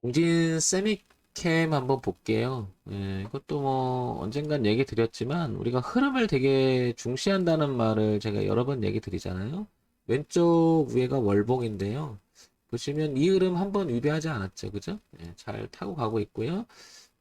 공진 세미캠 한번 볼게요. 예, 이것도 뭐 언젠간 얘기 드렸지만 우리가 흐름을 되게 중시한다는 말을 제가 여러 번 얘기 드리잖아요. 왼쪽 위에가 월봉인데요. 보시면 이 흐름 한번 위배하지 않았죠. 그죠? 예, 잘 타고 가고 있고요.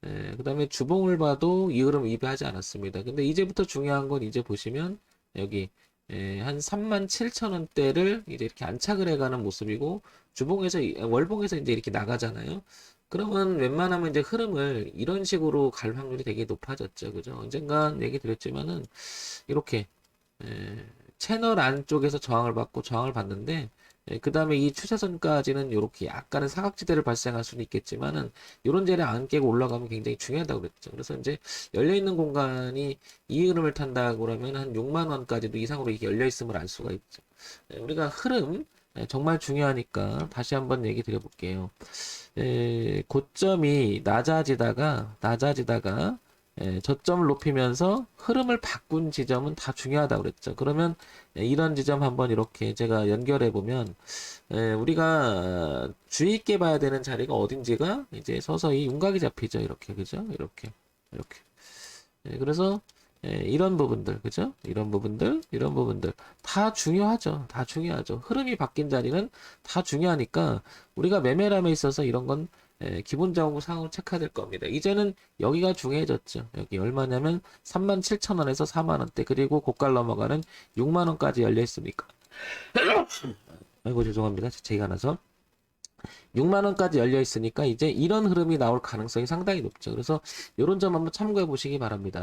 예, 그 다음에 주봉을 봐도 이 흐름 위배하지 않았습니다. 근데 이제부터 중요한 건 이제 보시면 여기 예, 한 3만 7천 원대를 이제 이렇게 안착을 해가는 모습이고 주봉에서 이- 월봉에서 이제 이렇게 나가잖아요. 그러면 웬만하면 이제 흐름을 이런 식으로 갈 확률이 되게 높아졌죠. 그죠? 언젠간 얘기 드렸지만은 이렇게 예, 채널 안쪽에서 저항을 받고 저항을 받는데 그 다음에 이 추세선까지는 이렇게 약간의 사각지대를 발생할 수는 있겠지만은 이런 자리를 안 깨고 올라가면 굉장히 중요하다고 그랬죠. 그래서 이제 열려있는 공간이 이 흐름을 탄다고 그러면 한 6만 원까지도 이상으로 이게 열려있음을 알 수가 있죠. 예, 우리가 흐름 예, 정말 중요하니까 다시 한번 얘기 드려볼게요. 에, 고점이 낮아지다가 낮아지다가 에, 저점을 높이면서 흐름을 바꾼 지점은 다 중요하다고 그랬죠. 그러면 에, 이런 지점 한번 이렇게 제가 연결해 보면 에, 우리가 주의 있게 봐야 되는 자리가 어딘지가 이제 서서히 윤곽이 잡히죠. 이렇게 그죠? 이렇게 이렇게. 예, 그래서 예, 이런 부분들, 그죠? 이런 부분들, 이런 부분들 다 중요하죠. 다 중요하죠. 흐름이 바뀐 자리는 다 중요하니까 우리가 매매람에 있어서 이런 건 예, 기본적으로 상황을 체크해야 될 겁니다. 이제는 여기가 중요해졌죠. 여기 얼마냐면 37,000원에서 4만원대 그리고 고가를 넘어가는 6만원까지 열려 있으니까. 아이고 죄송합니다. 제가 나서 6만 원까지 열려 있으니까 이제 이런 흐름이 나올 가능성이 상당히 높죠. 그래서 이런 점 한번 참고해 보시기 바랍니다.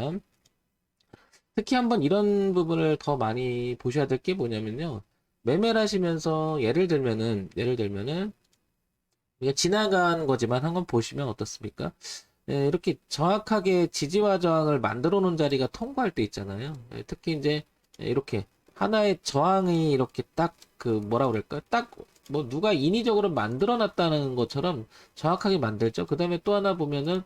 특히 한번 이런 부분을 더 많이 보셔야 될 게 뭐냐면요. 매매를 하시면서 예를 들면은 예를 들면은 우리가 지나간 거지만 한번 보시면 어떻습니까? 예, 이렇게 정확하게 지지와 저항을 만들어 놓은 자리가 통과할 때 있잖아요. 예, 특히 이제 이렇게 하나의 저항이 이렇게 딱 그 뭐라 그럴까? 딱 뭐 누가 인위적으로 만들어 놨다는 것처럼 정확하게 만들죠. 그 다음에 또 하나 보면은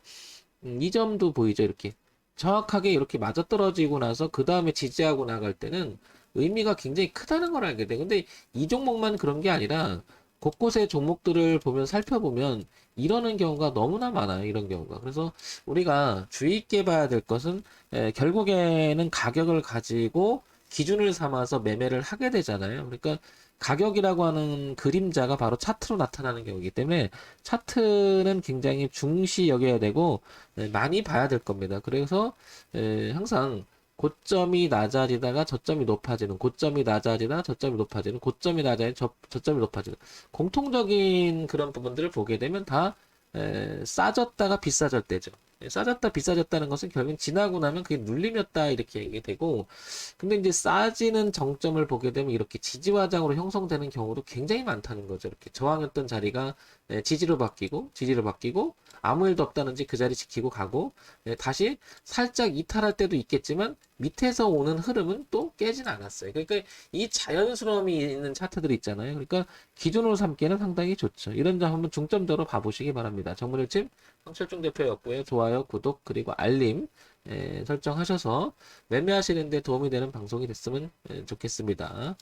음, 이 점도 보이죠. 이렇게 정확하게 이렇게 맞아떨어지고 나서 그 다음에 지지하고 나갈 때는 의미가 굉장히 크다는 걸 알게 돼. 근데 이 종목만 그런 게 아니라 곳곳의 종목들을 보면 살펴보면 이러는 경우가 너무나 많아요. 이런 경우가. 그래서 우리가 주의 있게 봐야 될 것은 에, 결국에는 가격을 가지고 기준을 삼아서 매매를 하게 되잖아요. 그러니까 가격이라고 하는 그림자가 바로 차트로 나타나는 경우이기 때문에 차트는 굉장히 중시 여겨야 되고 네, 많이 봐야 될 겁니다. 그래서 에, 항상 고점이 낮아지다가 저점이 높아지는 고점이 낮아지다 저점이 높아지는 고점이 낮아지는 저, 저점이 높아지는 공통적인 그런 부분들을 보게 되면 다 에, 싸졌다가 비싸졌 때죠. 예, 싸졌다 비싸졌다는 것은 결국 지나고 나면 그게 눌림이었다 이렇게 얘기 되고 근데 이제 싸지는 정점을 보게 되면 이렇게 지지화장으로 형성되는 경우도 굉장히 많다는 거죠. 이렇게 저항했던 자리가 예, 지지로 바뀌고 지지로 바뀌고 아무 일도 없다는지 그 자리 지키고 가고 예, 다시 살짝 이탈할 때도 있겠지만 밑에서 오는 흐름은 또 깨진 않았어요. 그러니까 이 자연스러움이 있는 차트들이 있잖아요. 그러니까 기준으로 삼기에는 상당히 좋죠. 이런 점 한번 중점적으로 봐보시기 바랍니다. 정문일집 황철중 대표였고요. 좋아요, 구독 그리고 알림 예, 설정하셔서 매매하시는데 도움이 되는 방송이 됐으면 예, 좋겠습니다.